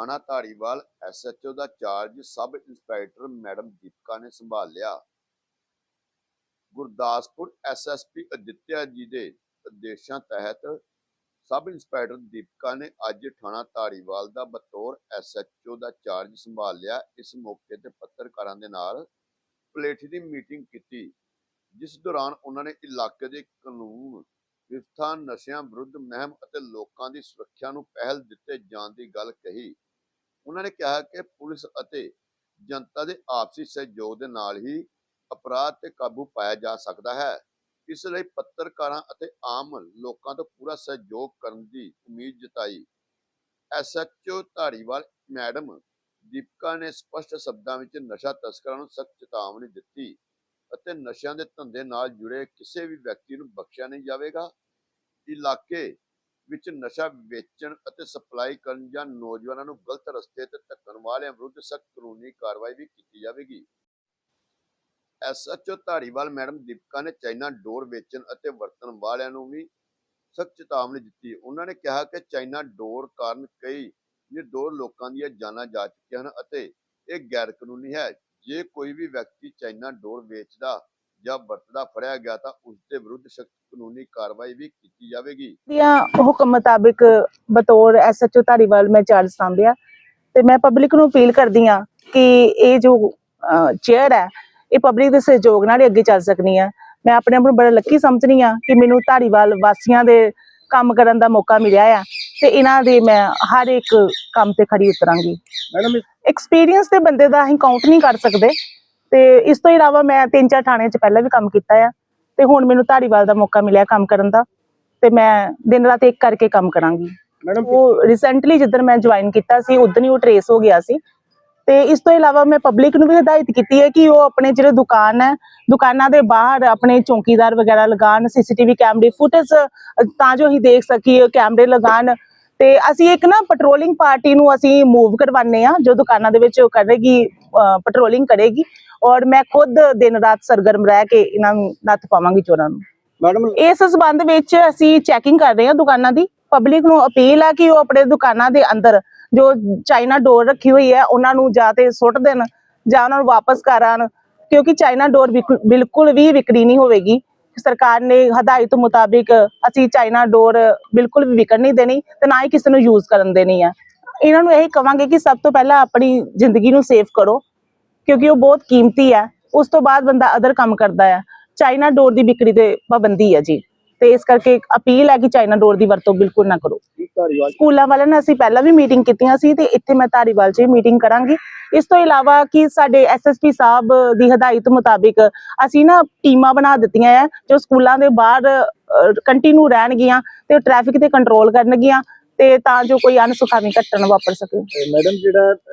ਥਾਣਾ ਧਾਰੀਵਾਲ ਐਸਐਚਓ ਦਾ charge sub inspector madam Deepika ਨੇ ਸੰਭਾਲ ਲਿਆ ਗੁਰਦਾਸਪੁਰ ਐਸਐਸਪੀ ਅਦਿੱਤਿਆ ਜੀ ਦੇ ਆਦੇਸ਼ਾਂ ਤਹਿਤ ਸਬ ਇੰਸਪੈਕਟਰ ਦੀਪਕਾ ਨੇ ਅੱਜ ਥਾਣਾ ਧਾਰੀਵਾਲ ਦਾ ਬਤੌਰ ਐਸਐਚਓ ਦਾ ਚਾਰਜ ਸੰਭਾਲਿਆ। ਇਸ ਮੌਕੇ ਤੇ ਪੱਤਰਕਾਰਾਂ ਦੇ ਨਾਲ ਪਲੇਠੀ ਦੀ ਮੀਟਿੰਗ ਕੀਤੀ, ਜਿਸ ਦੌਰਾਨ ਉਹਨਾਂ ਨੇ ਇਲਾਕੇ ਦੇ ਕਾਨੂੰਨ ਵਿਵਸਥਾ, ਨਸ਼ਿਆਂ ਵਿਰੁੱਧ ਮਹਿਮ ਅਤੇ ਲੋਕਾਂ ਦੀ ਸੁਰੱਖਿਆ ਨੂੰ ਪਹਿਲ ਦਿੱਤੇ ਜਾਣ ਦੀ ਗੱਲ ਕਹੀ। ਉਹਨਾਂ ਨੇ ਕਿਹਾ ਕਿ ਪੁਲਿਸ ਅਤੇ ਜਨਤਾ ਦੇ ਆਪਸੀ ਸਹਿਯੋਗ ਦੇ ਨਾਲ ਹੀ ਅਪਰਾਧ ਤੇ ਕਾਬੂ ਪਾਇਆ ਜਾ ਸਕਦਾ ਹੈ। ਇਸ ਲਈ ਪੱਤਰਕਾਰਾਂ ਅਤੇ ਆਮ ਲੋਕਾਂ ਤੋਂ ਪੂਰਾ ਸਹਿਯੋਗ ਕਰਨ ਦੀ ਉਮੀਦ ਜਤਾਈ। ਐਸਐਚਓ ਧਾਰੀਵਾਲ, ਮੈਡਮ ਦੀਪਕਾ ਨੇ ਸਪਸ਼ਟ ਸ਼ਬਦਾਂ ਵਿੱਚ ਨਸ਼ਾ ਤਸਕਰਾਂ ਨੂੰ ਸਖਤ ਚੇਤਾਵਨੀ ਦਿੱਤੀ ਅਤੇ ਨਸ਼ਿਆਂ ਦੇ ਧੰਦੇ ਨਾਲ ਜੁੜੇ ਕਿਸੇ ਵੀ ਵਿਅਕਤੀ ਨੂੰ ਬਖਸ਼ਿਆ ਨਹੀਂ ਜਾਵੇਗਾ। ਇਲਾਕੇ ਵਿੱਚ ਨਸ਼ਾ ਵੇਚਣ ਅਤੇ ਸਪਲਾਈ ਕਰਨ ਜਾਂ ਨੌਜਵਾਨਾਂ ਨੂੰ ਗਲਤ ਰਸਤੇ ਤੇ ਧੱਕਣ ਵਾਲਿਆਂ ਵਿਰੁੱਧ ਸਖਤ ਕਾਨੂੰਨੀ ਕਾਰਵਾਈ ਵੀ ਕੀਤੀ ਜਾਵੇਗੀ। ਐਸਐਚਓ ਧਾਰੀਵਾਲ ਮੈਡਮ ਦੀਪਕਾ ਨੇ ਚਾਈਨਾ ਡੋਰ ਵੇਚਣ ਅਤੇ ਵਰਤਣ ਵਾਲਿਆਂ ਨੂੰ ਵੀ ਸਖਤ ਚੇਤਾਵਨੀ ਦਿੱਤੀ। ਉਹਨਾਂ ਨੇ ਕਿਹਾ ਕਿ ਚਾਈਨਾ ਡੋਰ ਕਾਰਨ ਕਈ ਨਿਰਦੋਸ਼ ਲੋਕਾਂ ਦੀਆਂ ਜਾਨਾਂ ਜਾ ਚੁੱਕੀਆਂ ਹਨ ਅਤੇ ਇਹ ਗੈਰ ਕਾਨੂੰਨੀ ਹੈ। ਜੇ ਕੋਈ ਵੀ ਵਿਅਕਤੀ ਚਾਈਨਾ ਡੋਰ ਵੇਚਦਾ ਜਾਂ ਵਰਤਦਾ ਫੜਿਆ ਗਿਆ ਤਾਂ ਉਸ ਦੇ ਵਿਰੁੱਧ ਸਖਤ ਕਾਨੂੰਨੀ ਕਾਰਵਾਈ ਵੀ ਕੀਤੀ ਜਾਵੇਗੀ। ਦੀਆਂ ਹੁਕਮ ਮੁਤਾਬਿਕ ਬਤੌਰ ਐਸਐਚਓ ਧਾਰੀਵਾਲ ਮੈਂ ਚਾਰਜ ਸੰਭਿਆ ਤੇ ਮੈਂ ਪਬਲਿਕ ਨੂੰ ਅਪੀਲ ਕਰਦੀ ਆ ਕਿ ਇਹ ਜੋ ਚੇਅਰ ਹੈ ਇਹ ਪਬਲਿਕ ਦੇ ਸਹਿਯੋਗ ਨਾਲ ਹੀ ਅੱਗੇ ਚੱਲ ਸਕਣੀ ਆ ਮੈਂ ਆਪਣੇ ਆਪ ਨੂੰ ਬੜਾ ਲੱਕੀ ਸਮਝਣੀ ਆ ਕਿ ਮੈਨੂੰ ਧਾਰੀਵਾਲ ਵਾਸੀਆਂ ਦੇ ਕੰਮ ਕਰਨ ਦਾ ਮੌਕਾ ਮਿਲਿਆ ਆ ਤੇ ਇਹਨਾਂ ਦੇ ਮੈਂ ਹਰ ਇੱਕ ਕੰਮ ਤੇ ਖੜੀ ਉਤਰਾਂਗੀ। ਮੈਡਮ ਐਕਸਪੀਰੀਅੰਸ ਦੇ ਬੰਦੇ ਦਾ ਅਸੀਂ ਕਾਊਂਟ ਨਹੀਂ ਕਰ ਸਕਦੇ। ਤੇ ਇਸ ਤੋਂ ਇਲਾਵਾ ਮੈਂ ਤਿੰਨ ਚਾਰ ਥਾਣਿਆਂ 'ਚ ਪਹਿਲਾਂ ਵੀ ਕੰਮ ਕੀਤਾ ਆ ਤੇ ਹੁਣ ਮੈਨੂੰ ਧਾਰੀਵਾਲ ਦਾ ਮੌਕਾ ਮਿਲਿਆ ਕੰਮ ਕਰਨ ਦਾ ਤੇ ਮੈਂ ਦਿਨ ਰਾਤ ਇੱਕ ਕਰਕੇ ਕੰਮ ਕਰਾਂਗੀ। ਮੈਡਮ ਉਹ ਰੀਸੈਂਟਲੀ ਜਦੋਂ ਮੈਂ ਜੁਆਇਨ ਕੀਤਾ ਸੀ ਉਦੋਂ ਹੀ ਉਹ ਟਰੇਸ ਹੋ ਗਿਆ ਸੀ। ਤੇ ਇਸ ਤੋਂ ਇਲਾਵਾ ਮੈਂ ਪਬਲਿਕ ਨੂੰ ਵੀ ਹਦਾਇਤ ਕੀਤੀ ਹੈ ਕਿ ਉਹ ਆਪਣੇ ਜਿਹੜੇ ਦੁਕਾਨ ਹੈ ਦੁਕਾਨਾਂ ਦੇ ਬਾਹਰ ਆਪਣੇ ਚੌਕੀਦਾਰ ਵਗੈਰਾ ਲਗਾਉਣ ਸੀਸੀਟੀਵੀ ਕੈਮਰੇ ਫੁਟੇਜ ਤਾਂ ਜੋ ਅਸੀਂ ਦੇਖ ਸਕੀਏ ਕੈਮਰੇ ਲਗਾਉਣ ਤੇ ਅਸੀਂ ਇੱਕ ਨਾ ਪੈਟਰੋਲਿੰਗ ਪਾਰਟੀ ਨੂੰ ਅਸੀਂ ਮੂਵ ਕਰਵਾਉਂਦੇ ਆ ਜੋ ਦੁਕਾਨਾਂ ਦੇ ਵਿੱਚ ਉਹ ਕਰੇਗੀ ਪੈਟਰੋਲਿੰਗ ਕਰੇਗੀ ਔਰ ਮੈਂ ਖੁਦ ਦਿਨ ਰਾਤ ਸਰਗਰਮ ਰਹਿ ਕੇ ਇਹਨਾਂ ਨੂੰ ਨੱਥ ਪਾਵਾਂਗੀ ਚੋਰਾਂ ਨੂੰ। ਮੈਡਮ ਇਸ ਸਬੰਧ ਵਿੱਚ ਅਸੀਂ ਚੈਕਿੰਗ ਕਰ ਰਹੇ ਹਾਂ ਦੁਕਾਨਾਂ ਦੀ। ਪਬਲਿਕ ਨੂੰ ਅਪੀਲ ਹੈ ਕਿ ਉਹ ਆਪਣੇ ਦੁਕਾਨਾਂ ਦੇ ਅੰਦਰ ਜੋ ਚਾਈਨਾ ਡੋਰ ਰੱਖੀ ਹੋਈ ਹੈ ਉਹਨਾਂ ਨੂੰ ਜਾਂ ਤੇ ਸੁੱਟ ਦੇਣ ਜਾਂ ਉਹਨਾਂ ਨੂੰ ਵਾਪਸ ਕਰ ਆਣ ਕਿਉਂਕਿ ਚਾਈਨਾ ਡੋਰ ਬਿਲਕੁਲ ਵੀ ਵਿਕਰੀ ਨਹੀਂ ਹੋਵੇਗੀ। ਸਰਕਾਰ ਨੇ ਹਦਾਇਤ ਮੁਤਾਬਿਕ ਅਸੀਂ ਚਾਈਨਾ ਡੋਰ ਬਿਲਕੁਲ ਵੀ ਵਿਕਣ ਨਹੀਂ ਦੇਣੀ ਤੇ ਨਾ ਹੀ ਕਿਸੇ ਨੂੰ ਯੂਜ਼ ਕਰਨ ਦੇਣੀ ਹੈ ਇਹਨਾਂ ਨੂੰ ਇਹ ਕਵਾਂਗੇ ਕਿ ਸਭ ਤੋਂ ਪਹਿਲਾਂ ਆਪਣੀ ਜ਼ਿੰਦਗੀ ਨੂੰ ਸੇਫ ਕਰੋ, ਕਿਉਂਕਿ ਉਹ ਬਹੁਤ ਕੀਮਤੀ ਹੈ ਉਸ ਤੋਂ ਬਾਅਦ ਬੰਦਾ ਅਦਰ ਕੰਮ ਕਰਦਾ ਹੈ ਚਾਈਨਾ ਡੋਰ ਦੀ ਵਿਕਰੀ ਤੇ ਪਾਬੰਦੀ ਹੈ ਜੀ। ਤੇ ਇਸ ਕਰਕੇ ਇੱਕ ਅਪੀਲ ਹੈ ਕਿ ਚਾਈਨਾ ਡੋਰ ਦੀ ਵਰਤੋਂ ਬਿਲਕੁਲ ਨਾ ਕਰੋ। ਸਕੂਲਾਂ ਵਾਲਿਆਂ ਨੇ ਅਸੀਂ ਪਹਿਲਾਂ ਵੀ ਮੀਟਿੰਗ ਕੀਤੀਆਂ ਸੀ ਤੇ ਇੱਥੇ ਮੈਂ ਧਾਰੀਵਾਲ 'ਚ ਮੀਟਿੰਗ ਕਰਾਂਗੀ। ਇਸ ਤੋਂ ਇਲਾਵਾ ਕਿ ਸਾਡੇ ਐਸਐਸਪੀ ਸਾਹਿਬ ਦੀ ਹਦਾਇਤ ਮੁਤਾਬਿਕ ਅਸੀਂ ਨਾ ਟੀਮਾਂ ਬਣਾ ਦਿੱਤੀਆਂ ਹੈ ਜੋ ਸਕੂਲਾਂ ਦੇ ਬਾਹਰ ਕੰਟੀਨਿਊ ਰਹਿਣਗੀਆਂ ਤੇ ਟ੍ਰੈਫਿਕ ਤੇ ਕੰਟਰੋਲ ਕਰਨਗੀਆਂ ਤੇ ਤਾਂ ਜੋ ਕੋਈ ਅਨਸੁਖਾਵੀ ਘਟਨਾ ਵਾਪਰ ਸਕੇ। ਮੈਡਮ ਜਿਹੜਾ